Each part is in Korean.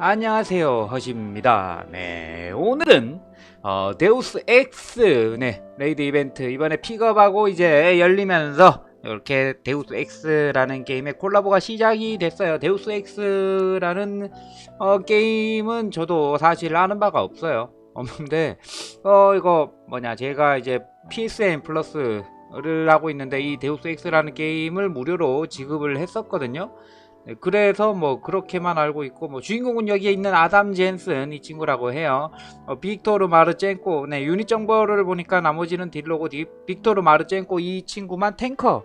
안녕하세요. 허십입니다. 네 오늘은 어, 데우스 X 네 레이드 이벤트 이번에 픽업하고 이제 열리면서 이렇게 데우스 X라는 게임의 콜라보가 시작이 됐어요. 데우스 X라는 어, 게임은 저도 사실 아는 바가 없어요. 없는데 어 이거 뭐냐 제가 이제 PSN 플러스를 하고 있는데 이 데우스 X라는 게임을 무료로 지급을 했었거든요. 네, 그래서 뭐 그렇게만 알고 있고 뭐 주인공은 여기에 있는 아담 젠슨 이 친구라고 해요. 어, 빅토르 마르젠코 네 유닛 정보를 보니까 나머지는 딜로고 디, 빅토르 마르젠코 이 친구만 탱커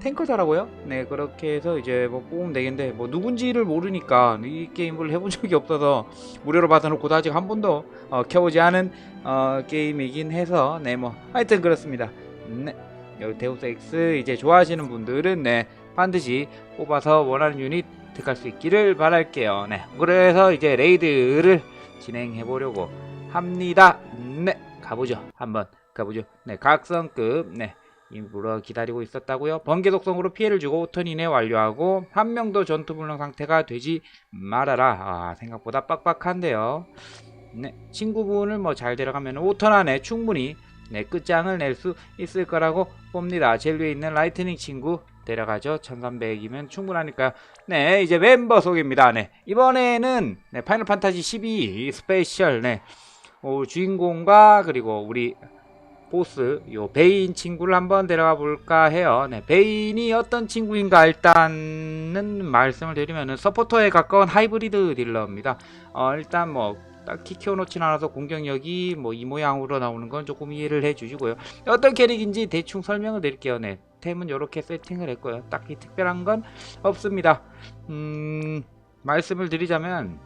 탱커더라고요. 네 그렇게 해서 이제 뭐 뽑으면 되겠는데 뭐 누군지를 모르니까 이 게임을 해본 적이 없어서 무료로 받아놓고도 아직 한 번도 어, 켜보지 않은 어, 게임이긴 해서 네뭐 하여튼 그렇습니다. 네 여기 데우스 X 이제 좋아하시는 분들은 네 반드시 뽑아서 원하는 유닛 득할 수 있기를 바랄게요. 네. 그래서 이제 레이드를 진행해 보려고 합니다. 네. 가보죠. 한번 가보죠. 네. 각성급. 네. 일부러 기다리고 있었다고요. 번개 독성으로 피해를 주고 5턴 이내 완료하고 한 명도 전투 불능 상태가 되지 말아라. 아, 생각보다 빡빡한데요. 네. 친구분을 뭐 잘 데려가면 5턴 안에 충분히 네, 끝장을 낼 수 있을 거라고 봅니다. 제일 위에 있는 라이트닝 친구 데려가죠. 1300이면 충분하니까. 네, 이제 멤버 소개입니다. 네. 이번에는 네, 파이널 판타지 12 스페셜 네. 어, 주인공과 그리고 우리 보스 요 베인 친구를 한번 데려가 볼까 해요. 네, 베인이 어떤 친구인가 일단은 말씀을 드리면은 서포터에 가까운 하이브리드 딜러입니다. 어, 일단 뭐 딱히 키워놓진 않아서 공격력이 뭐 이 모양으로 나오는 건 조금 이해를 해주시고요. 어떤 캐릭인지 대충 설명을 드릴게요. 네, 템은 이렇게 세팅을 했고요. 딱히 특별한 건 없습니다. 음, 말씀을 드리자면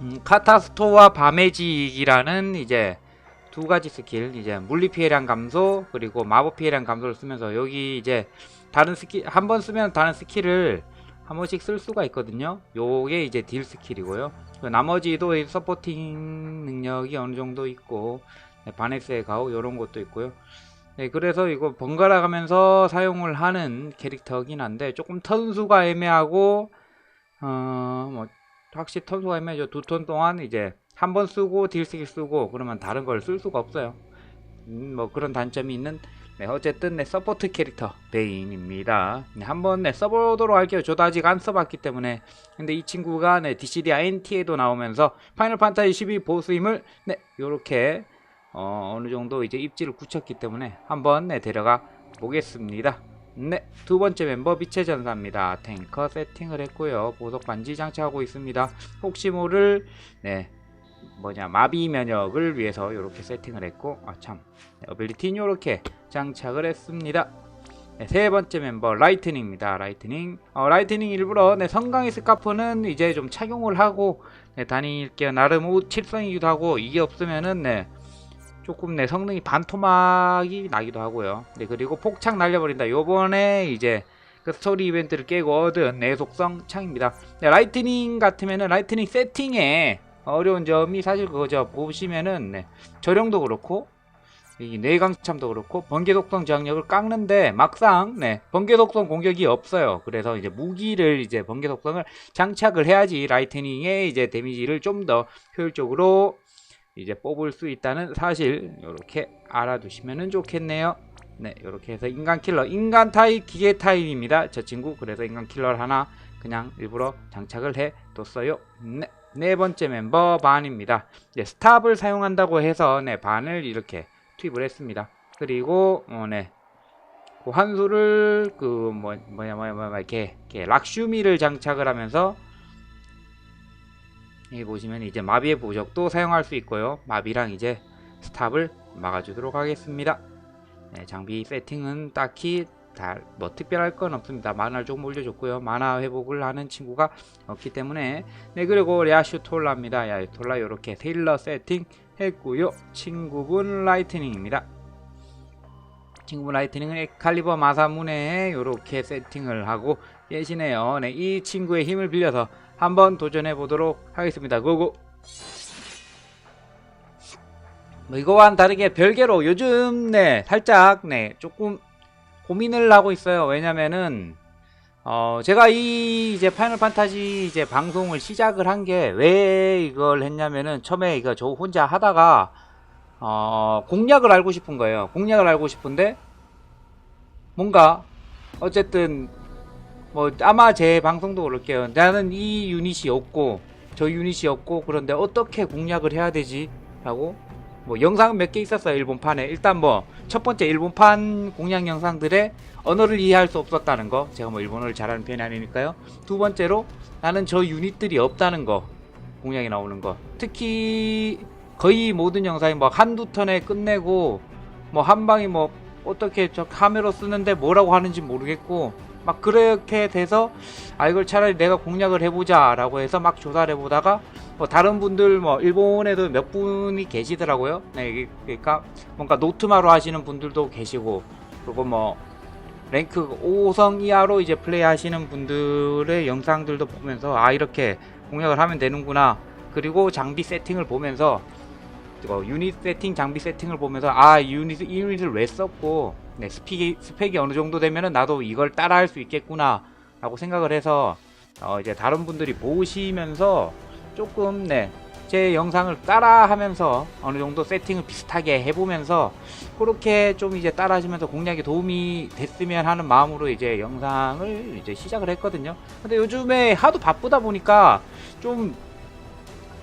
음, 카타스토와 바메직이라는 이제 두 가지 스킬 이제 물리 피해량 감소 그리고 마법 피해량 감소를 쓰면서 여기 이제 다른 스킬 한 번 쓰면 다른 스킬을 한 번씩 쓸 수가 있거든요. 요게 이제 딜 스킬이고요. 그 나머지도 이 서포팅 능력이 어느 정도 있고 네, 바네스의 가오 이런 것도 있고요. 네, 그래서 이거 번갈아 가면서 사용을 하는 캐릭터긴 한데 조금 턴수가 애매하고 어, 뭐 확실히 턴수가 애매하죠. 두 턴 동안 이제 한 번 쓰고 딜 스킬 쓰고 그러면 다른 걸 쓸 수가 없어요. 음, 뭐 그런 단점이 있는 네, 어쨌든 네, 서포트 캐릭터 베인입니다. 네, 한번 네, 써보도록 할게요. 저도 아직 안 써봤기 때문에. 근데 이 친구가 네, DCD INT에도 나오면서 파이널 판타지 12 보스임을 네, 요렇게 어, 어느 정도 이제 입지를 굳혔기 때문에 한번 네, 데려가 보겠습니다. 네, 두 번째 멤버 빛의 전사입니다. 탱커 세팅을 했고요. 보석 반지 장착하고 있습니다. 혹시 모를 네, 뭐냐 마비 면역을 위해서 이렇게 세팅을 했고 아참 네, 어빌리티는 이렇게 장착을 했습니다. 네, 세 번째 멤버 라이트닝입니다. 라이트닝 어, 라이트닝 일부러 네, 성강의 스카프는 이제 좀 착용을 하고 네, 다닐게요. 나름 옷 칠성이기도 하고 이게 없으면은 네, 조금 내 성능이 반토막이 나기도 하고요. 네, 그리고 폭창 날려버린다. 요번에 이제 그 스토리 이벤트를 깨고 얻은 내속성 창입니다. 네, 라이트닝 같으면은 라이트닝 세팅에 어려운 점이 사실 그거죠. 보시면은 네, 저령도 그렇고 이 뇌강참도 그렇고 번개 독성 저항력을 깎는데 막상 네, 번개 독성 공격이 없어요. 그래서 이제 무기를 이제 번개 독성을 장착을 해야지 라이트닝의 이제 데미지를 좀 더 효율적으로 이제 뽑을 수 있다는 사실 이렇게 알아두시면 좋겠네요. 네, 이렇게 해서 인간 킬러, 인간 타입, 기계 타입입니다. 저 친구 그래서 인간 킬러 하나 그냥 일부러 장착을 해 뒀어요. 네. 네 번째 멤버 반입니다. 네, 스탑을 사용한다고 해서 네, 반을 이렇게 투입을 했습니다. 그리고 어, 네. 그 환수를 그 뭐, 뭐냐 뭐냐 뭐냐 이렇게, 이렇게 락슈미를 장착을 하면서 여기 보시면 이제 마비의 부적도 사용할 수 있고요. 마비랑 이제 스탑을 막아주도록 하겠습니다. 네, 장비 세팅은 딱히 다 뭐 특별할 건 없습니다. 만화를 조금 올려줬고요. 만화 회복을 하는 친구가 없기 때문에 네 그리고 야슈톨라입니다. 야슈톨라 이렇게 테일러 세팅 했고요. 친구분 라이트닝입니다. 친구분 라이트닝은 엑칼리버 마사문에 이렇게 세팅을 하고 계시네요. 네, 이 친구의 힘을 빌려서 한번 도전해 보도록 하겠습니다. 고고. 뭐 이거와는 다르게 별개로 요즘 네 살짝 네 조금 고민을 하고 있어요. 왜냐면은 어, 제가 이 이제 파이널 판타지 이제 방송을 시작을 한 게 왜 이걸 했냐면은 처음에 이거 저 혼자 하다가 어, 공략을 알고 싶은 거예요. 공략을 알고 싶은데 뭔가 어쨌든 뭐 아마 제 방송도 그럴게요. 나는 이 유닛이 없고 저 유닛이 없고 그런데 어떻게 공략을 해야 되지? 라고 뭐 영상은 몇 개 있었어요 일본판에. 일단 뭐 첫 번째 일본판 공략 영상들의 언어를 이해할 수 없었다는 거 제가 뭐 일본어를 잘하는 편이 아니니까요. 두 번째로 나는 저 유닛들이 없다는 거 공략이 나오는 거. 특히 거의 모든 영상이 뭐 한두 턴에 끝내고 뭐 한 방에 뭐 어떻게 저 카메라 쓰는데 뭐라고 하는지 모르겠고 막 그렇게 돼서 아 이걸 차라리 내가 공략을 해보자 라고 해서 막 조사를 해보다가 뭐 다른 분들 뭐 일본에도 몇 분이 계시더라고요. 네 이게 그러니까 뭔가 노트마로 하시는 분들도 계시고 그리고 뭐 랭크 5성 이하로 이제 플레이 하시는 분들의 영상들도 보면서 아 이렇게 공략을 하면 되는구나. 그리고 장비 세팅을 보면서 어, 유닛 세팅 장비 세팅을 보면서 아이 유닛 이 유닛을 왜 썼고 네, 스펙이 스펙이 어느 정도 되면은 나도 이걸 따라 할 수 있겠구나 라고 생각을 해서 어, 이제 다른 분들이 보시면서 조금 네 제 영상을 따라 하면서 어느 정도 세팅을 비슷하게 해보면서 그렇게 좀 이제 따라 하시면서 공략에 도움이 됐으면 하는 마음으로 이제 영상을 이제 시작을 했거든요. 근데 요즘에 하도 바쁘다 보니까 좀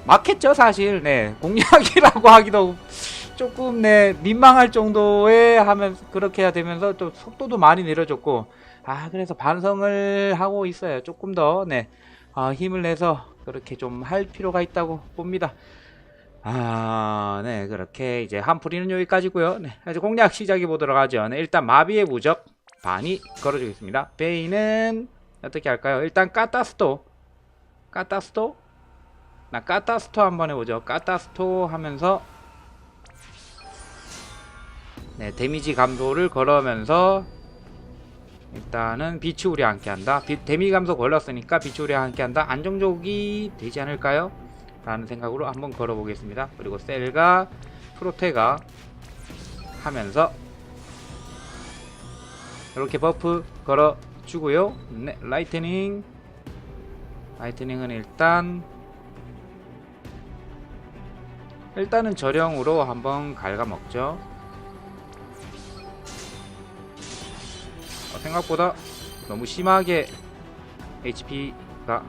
막혔죠 사실. 네 공략이라고 하기도 조금 네 민망할 정도에 하면 그렇게 해야 되면서 또 속도도 많이 느려졌고. 아 그래서 반성을 하고 있어요. 조금 더네 아, 힘을 내서 그렇게 좀 할 필요가 있다고 봅니다 아, 네, 그렇게 이제 한풀이는 여기까지고요. 네, 이제 공략 시작해 보도록 하죠. 네, 일단 마비의 부적 반이 걸어주겠습니다. 베이는 어떻게 할까요? 일단 까타스토, 까타스토, 나 까타스토 한번 해보죠. 까타스토 하면서 네, 데미지 감소를 걸으면서 일단은 비추우리 함께 한다. 비, 데미 감소 걸렸으니까 비추우리 함께 한다. 안정적이 되지 않을까요? 라는 생각으로 한번 걸어보겠습니다. 그리고 셀과 프로테가 하면서 이렇게 버프 걸어주고요. 네, 라이트닝. 라이트닝은 일단 일단은 저령으로 한번 갉아먹죠. 생각보다 너무 심하게 HP가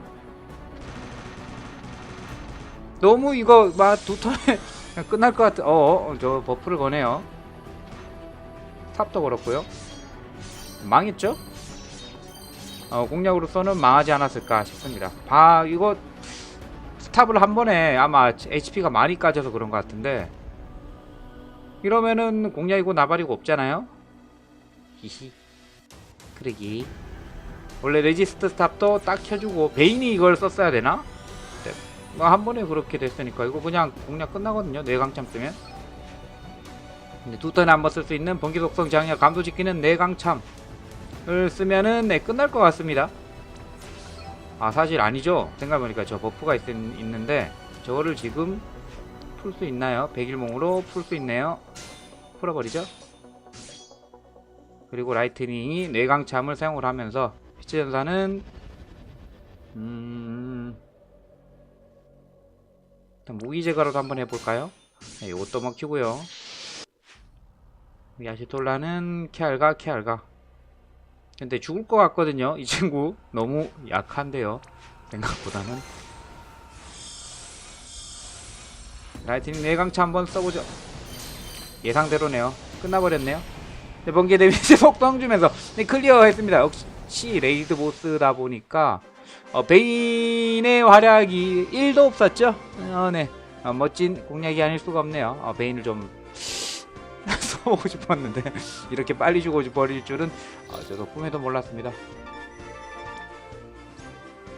너무 이거 막두 턴에 그냥 끝날 것 같아. 어, 어, 저 버프를 거네요. 탑도 그렇고요. 망했죠? 어, 공략으로서는 망하지 않았을까 싶습니다. 바 이거 스탑을 한 번에 아마 HP가 많이 까져서 그런 것 같은데 이러면은 공략이고 나발이고 없잖아요. 히히. 그러기. 원래 레지스트 스탑도 딱 켜주고 베인이 이걸 썼어야 되나? 뭐한 번에 그렇게 됐으니까 이거 그냥 공략 끝나거든요 뇌강참 쓰면. 근데 두 턴에 한 번 쓸 수 있는 번개 속성 장력 감도 지키는 뇌강참을 쓰면은 네 끝날 것 같습니다. 아 사실 아니죠? 생각해보니까 저 버프가 있, 있는데 저거를 지금 풀 수 있나요? 백일몽으로 풀 수 있네요. 풀어버리죠 그리고 라이트닝이 뇌강참을 사용을 하면서 피치 전사는 음... 일단 무기 제거라도 한번 해볼까요? 네, 이것도 먹히고요. 야시톨라는 케알가 케알가. 근데 죽을 것 같거든요. 이 친구 너무 약한데요. 생각보다는. 라이트닝 내강차 한번 써보죠. 예상대로네요. 끝나버렸네요. 네, 번개 데미지 속도항 주면서 네, 클리어 했습니다. 역시 레이드 보스다 보니까 어, 베인의 활약이 1도 없었죠? 어, 네. 어, 멋진 공략이 아닐 수가 없네요. 어, 베인을 좀 써보고 싶었는데 이렇게 빨리 죽어 버릴 줄은 어, 저도 꿈에도 몰랐습니다.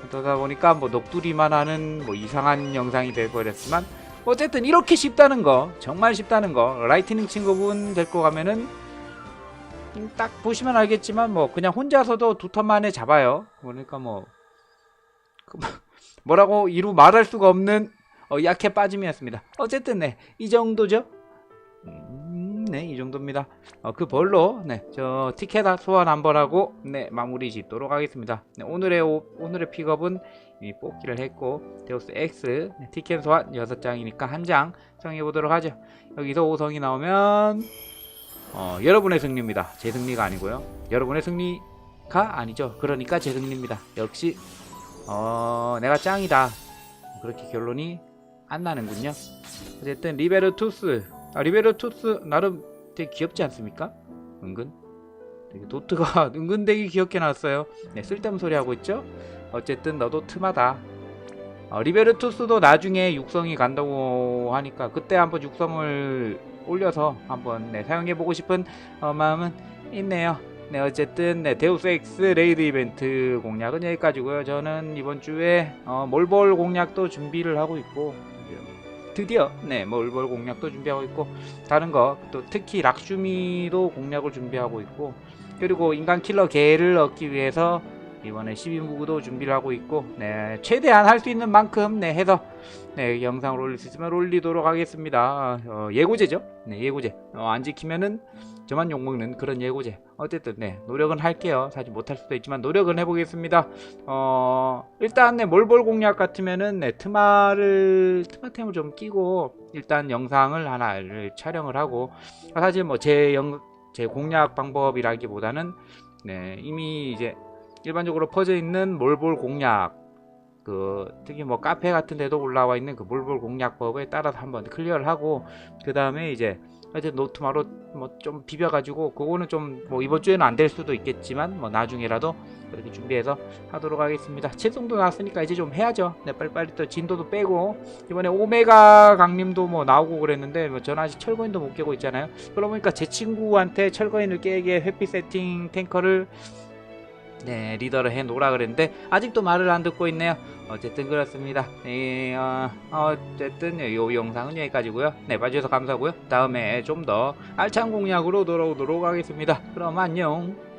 그러다 보니까 뭐 녹두리만 하는 뭐 이상한 영상이 돼버렸지만 어쨌든 이렇게 쉽다는 거 정말 쉽다는 거 라이트닝 친구분 데리고 가면은 음, 딱 보시면 알겠지만 뭐 그냥 혼자서도 두 턴 만에 잡아요. 그러니까 뭐 뭐라고 이루 말할 수가 없는 어, 약해 빠짐이었습니다. 어쨌든 네, 이 정도죠. 음, 네, 이 정도입니다. 어, 그 벌로, 네, 저 티켓 소환 한번 하고, 네, 마무리 짓도록 하겠습니다. 네, 오늘의, 오, 오늘의 픽업은 이미 뽑기를 했고, 데우스 X, 네, 티켓 소환 6장이니까 한 장 정해 보도록 하죠. 여기서 5성이 나오면, 어, 여러분의 승리입니다. 제 승리가 아니고요. 여러분의 승리가 아니죠. 그러니까 제 승리입니다. 역시, 어, 내가 짱이다. 그렇게 결론이 안 나는군요. 어쨌든 리베르투스 아 리베르투스 나름 되게 귀엽지 않습니까? 은근 되게 도트가 은근 되게 귀엽게 나왔어요. 네 쓸데없는 소리 하고 있죠? 어쨌든 너도 틈하다. 어, 리베르투스도 나중에 육성이 간다고 하니까 그때 한번 육성을 올려서 한번 네, 사용해보고 싶은 어, 마음은 있네요. 네 어쨌든 네, 데우스 엑스 레이드 이벤트 공략은 여기까지고요. 저는 이번 주에 어, 몰볼 공략도 준비를 하고 있고 드디어 네 몰볼 공략도 준비하고 있고 다른 거 또 특히 락슈미도 공략을 준비하고 있고 그리고 인간 킬러 개를 얻기 위해서 이번에 12무구도 준비를 하고 있고 네 최대한 할 수 있는 만큼 네 해서 네 영상을 올릴 수 있으면 올리도록 하겠습니다. 어, 예고제죠? 네 예고제. 어, 안 지키면은 저만 욕먹는 그런 예고제. 어쨌든 네 노력은 할게요. 사실 못할 수도 있지만 노력은 해보겠습니다. 어 일단 네 몰볼 공략 같으면은 네 트마를 트마템을 좀 끼고 일단 영상을 하나를 촬영을 하고 아, 사실 뭐 제 영 제 공략 방법이라기보다는 네 이미 이제 일반적으로 퍼져 있는 몰볼 공략 그 특히 뭐 카페 같은 데도 올라와 있는 그 몰볼 공략법에 따라서 한번 클리어를 하고 그 다음에 이제 하여튼 노트마로 뭐 좀 비벼가지고 그거는 좀 뭐 이번 주에는 안 될 수도 있겠지만 뭐 나중에라도 그렇게 준비해서 하도록 하겠습니다. 채송도 나왔으니까 이제 좀 해야죠. 네, 빨리빨리 또 진도도 빼고 이번에 오메가 강림도 뭐 나오고 그랬는데 뭐 저는 아직 철거인도 못 깨고 있잖아요. 그러고 보니까 제 친구한테 철거인을 깨게 회피 세팅 탱커를 네 리더를 해 놓으라 그랬는데 아직도 말을 안 듣고 있네요. 어쨌든 그렇습니다. 네, 어, 어쨌든 이 영상은 여기까지고요. 네 봐주셔서 감사하고요. 다음에 좀 더 알찬 공략으로 돌아오도록 하겠습니다. 그럼 안녕.